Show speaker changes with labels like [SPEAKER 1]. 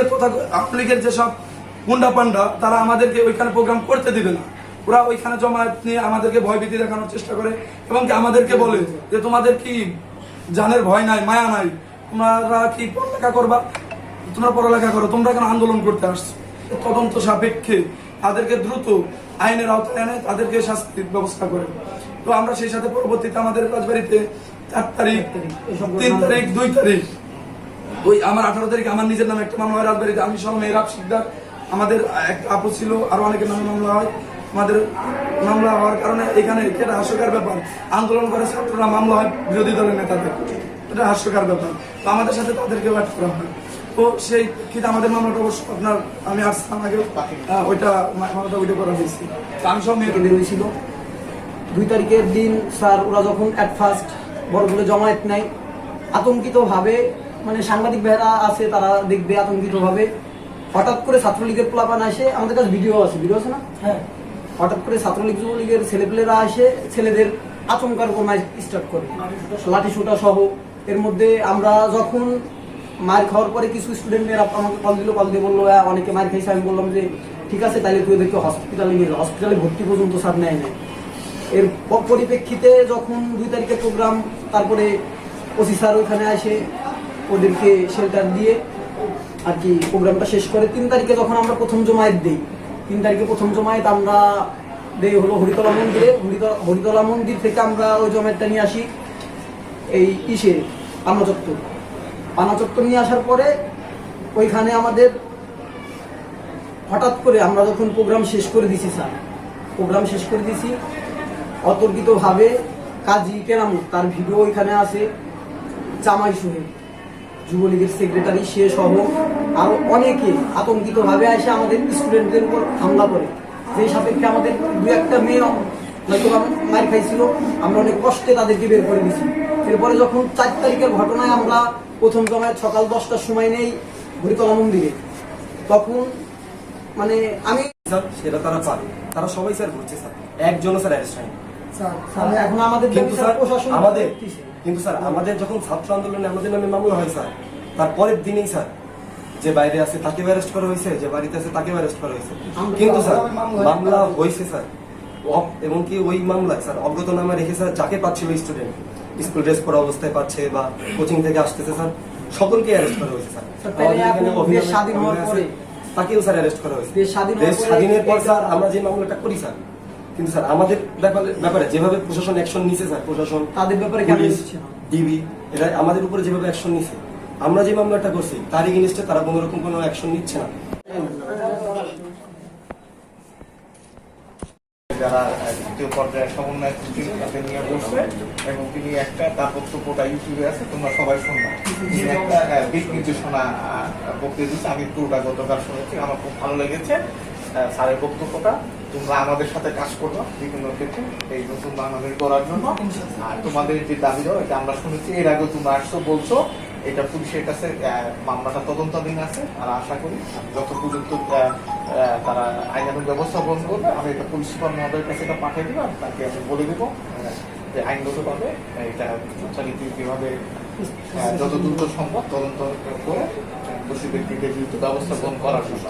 [SPEAKER 1] লীগের তথা আওয়ামী লীগের যেসব গুন্ডা পান্ডা তারা আমাদেরকে ওইখানে প্রোগ্রাম করতে দিবে না। ওরা ওইখানে জমায়েত নিয়ে আমাদেরকে ভয়ভীতি দেখানোর চেষ্টা করে এবং আমাদেরকে বলে যে তোমাদের কি জানের ভয় নাই মায়া নাই? তোমরা কি পড়ালেখা করবা? তোমরা পড়ালেখা করো তোমরা কেন আন্দোলন করতে আসছো? তদন্ত সাপেক্ষে তাদেরকে দ্রুত আইনের আওতায় এনে তাদেরকে শাস্তির ব্যবস্থা করে। তো আমরা সেই সাথে পরবর্তীতে আমাদের রাজবাড়িতে চার তারিখ তিন তারিখ দুই তারিখ ওই আমার আঠারো তারিখ আমার নিজের নামে একটা মামলা হয়, রাজবাড়িতে। আমি সহ মেয়েরাব শিকদার। আমাদের একটা আপু ছিল, আরও অনেকের নামে মামলা হয়। আমাদের মামলা হওয়ার কারণে এখানে এটা হাস্যকর ব্যাপার। আন্দোলন করে ছাত্ররা মামলা হয় বিরোধী দলের নেতাদের। এটা হাস্যকর ব্যাপার। তো আমাদের সাথে তাদেরকে অ্যাড করা হয়। তো সেই ক্ষেত্রে আমাদের মামলাটা অবশ্য আপনার, আমি আসলাম আগে ওইটা মামলাটা ওইটা করা হয়েছে। তো আমি সব মেয়ে
[SPEAKER 2] বের হয়েছিল দুই তারিখের দিন স্যার, ওরা যখন অ্যাট ফার্স্ট বড়গুলো জমায়েত নেয় আতঙ্কিতভাবে মানে সাংবাদিক ভাইরা আছে তারা দেখবে আতঙ্কিত আতঙ্কিতভাবে। হঠাৎ করে ছাত্রলীগের প্লাপান আসে আমাদের কাছে ভিডিও আছে ভিডিও আছে না?
[SPEAKER 1] হ্যাঁ।
[SPEAKER 2] হঠাৎ করে ছাত্রলীগ যুবলীগের ছেলেপেলেরা আসে ছেলেদের আচমকার কমায় স্টার্ট করে। লাঠি সোটা সহ। এর মধ্যে আমরা যখন মার খাওয়ার পরে কিছু স্টুডেন্টরা আমাকে কল দিল কল দিয়ে বলল "হ্যাঁ, অনেকে মার খাইছে। আমি বললাম যে ঠিক আছে তাহলে তুই ওদেরকে হসপিটালে নিয়ে হসপিটালে ভর্তি পর্যন্ত স্যার নেয় নেয় এর পরিপ্রেক্ষিতে যখন দুই তারিখের প্রোগ্রাম তারপরে ওসি স্যার ওইখানে আসে ওদেরকে শেল্টার দিয়ে আর কি প্রোগ্রামটা শেষ করে। তিন তারিখে যখন আমরা প্রথম জমায়েত দিই, তিন তারিখে প্রথম জমায়েত আমরা দেই হলো হরিতলা মন্দিরে। হরিতলা মন্দির থেকে আমরা ওই জমায়েতটা নিয়ে আসি, এই ইসে পানা চত্বর। পানা চত্বর নিয়ে আসার পরে ওইখানে আমাদের হঠাৎ করে আমরা যখন প্রোগ্রাম শেষ করে দিছি, স্যার প্রোগ্রাম শেষ করে দিছি, অতর্কিতভাবে কাজী কেরামত তার ভিডিও ওইখানে আছে, জামাই সোহেল। যুবলীগের সেক্রেটারি সে সহ আরও অনেকে আতঙ্কিতভাবে এসে আমাদের স্টুডেন্টদের উপর হামলা করে। যে সাপেক্ষে আমাদের দু একটা মেয়ে হয়তো মার খাইছিল, আমরা অনেক কষ্টে তাদেরকে বের করে দিয়েছি। এরপরে যখন চার তারিখের ঘটনায় আমরা প্রথম জমায় সকাল দশটার সময় নেই হরিতলা মন্দিরে, তখন মানে আমি
[SPEAKER 3] স্যার, সেটা তারা পারে। তারা সবাই স্যার করছে, স্যার। একজনও স্যার অ্যারেস্ট হয়নি।
[SPEAKER 2] এখন আমাদের
[SPEAKER 3] কিন্তু স্যার আমাদের কিন্তু স্যার আমাদের যখন ছাত্র আন্দোলনে আমাদের নামে মামলা হয় স্যার তারপরের দিনেই স্যার যে বাইরে আছে তাকে অ্যারেস্ট করা হয়েছে যে বাড়িতে আছে তাকে অ্যারেস্ট করা হয়েছে। কিন্তু স্যার
[SPEAKER 1] মামলা-
[SPEAKER 3] হয়েছে স্যার। অব- এবং কি ওই মামলায় স্যার রেখে স্যার যাকে পাচ্ছিল স্টুডেন্ট স্কুল ড্রেস পরা অবস্থায় পাচ্ছে বা কোচিং থেকে আসতেছে স্যার সকলকে অ্যারেস্ট করা হয়েছে স্যার। তাকেও স্যার অ্যারেস্ট করা হয়েছে।
[SPEAKER 2] দেশ স্বাধীন পরে
[SPEAKER 3] স্বাধীনের পর স্যার আমরা যে মামলাটা করি স্যার কিন্তু স্যার আমাদের ব্যাপারে ব্যাপারে যেভাবে প্রশাসন অ্যাকশন নিছে স্যার প্রশাসন
[SPEAKER 2] তাদের ব্যাপারে কেন
[SPEAKER 3] পুলিশ
[SPEAKER 2] নিচ্ছে না?
[SPEAKER 3] ডিবি এরা আমাদের উপরে যেভাবে অ্যাকশন নিছে আমরা যে মামলাটা করছি তার এগেনস্টে তারা কোনো রকম কোনো অ্যাকশন নিচ্ছে না।
[SPEAKER 4] যারা দ্বিতীয় পর্যায়ে সমন্বয় ত্রুটি তাকে নিয়ে বসছে এবং তিনি একটা তার বক্তব্যটা ইউটিউবে আছে তোমরা সবাই তিনি একটা আহ, দিক নির্দেশনা আহ, বক্তব্য দিচ্ছে আমি পুরোটা গতকাল শুনেছি আমার খুব ভালো লেগেছে। স্যারের বক্তব্যটা তোমরা আমাদের সাথে কাজ করবা বিভিন্ন ক্ষেত্রে এই নতুন বাংলাদেশ করার জন্য। আর তোমাদের যে দাবি দাও এটা আমরা শুনেছি এর আগে তোমরা আসছো বলছো এটা পুলিশের কাছে আহ, মামলাটা তদন্তাধীন আছে আর আশা করি যত পর্যন্ত আহ, আহ, তারা আইনানুগ ব্যবস্থা গ্রহণ করবে। আমি এটা পুলিশ সুপার মহোদয়ের কাছে এটা পাঠিয়ে দেবো আর তাকে আমি বলে দেবো যে আইনগতভাবে এটা যথারীতি কীভাবে যত দ্রুত সম্ভব তদন্ত করে দোষী ব্যক্তিদের বিরুদ্ধে ব্যবস্থা গ্রহণ করার জন্য।